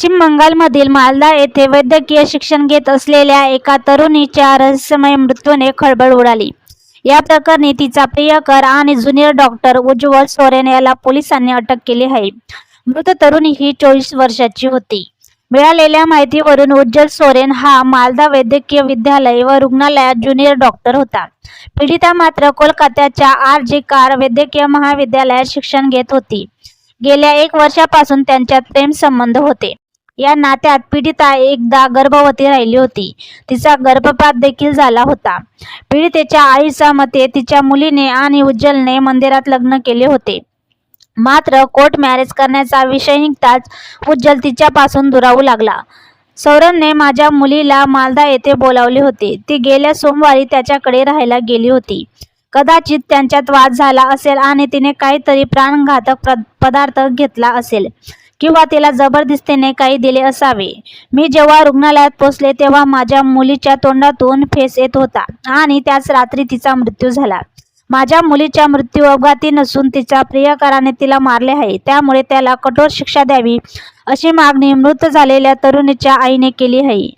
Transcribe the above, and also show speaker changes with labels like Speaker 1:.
Speaker 1: पश्चिम बंगालमधील मालदा येथे वैद्यकीय शिक्षण घेत असलेल्या एका तरुणीच्या रहस्यमय मृत्यूने खळबळ उडाली. या प्रकरणी तिचा प्रियकर आणि ज्युनियर डॉक्टर उज्ज्वल सोरेन याला पोलिसांनी अटक केली आहे. मृत तरुणी ही चोवीस वर्षाची होती. मिळालेल्या माहितीवरून उज्ज्वल सोरेन हा मालदा वैद्यकीय विद्यालय व रुग्णालयात ज्युनियर डॉक्टर होता. पीडिता मात्र कोलकात्याच्या आर जी कार वैद्यकीय महाविद्यालयात शिक्षण घेत होती. गेल्या एक वर्षापासून त्यांच्यात प्रेम संबंध होते. या नात्यात पीडिता एकदा गर्भवती राहिली होती. तिचा गर्भपात देखील झाला होता. पीडितेच्या आईच्या मते तिच्या मुलीने आणि उज्ज्वलने मंदिरात लग्न केले होते. मात्र कोर्ट मॅरेज करण्याचा विषय निघताच उज्ज्वल तिच्यापासून दुरावू लागला. सौरभने माझ्या मुलीला मालदा येथे बोलावले होते. ती गेल्या सोमवारी त्याच्याकडे राहायला गेली होती. कदाचित त्यांच्यात वाद झाला असेल आणि तिने काहीतरी प्राणघातक पदार्थ घेतला असेल. किंवा तिला जबरदस्तीने काही दिले असावे. मी जेव्हा रुग्णालयात पोचले तेव्हा माझ्या मुलीच्या तोंडातून फेस येत होता आणि त्याच रात्री तिचा मृत्यू झाला. माझ्या मुलीच्या मृत्यू अपघाती नसून तिच्या प्रियकराने तिला मारले आहे. त्यामुळे त्याला कठोर शिक्षा द्यावी अशी मागणी मृत झालेल्या तरुणीच्या आईने केली आहे.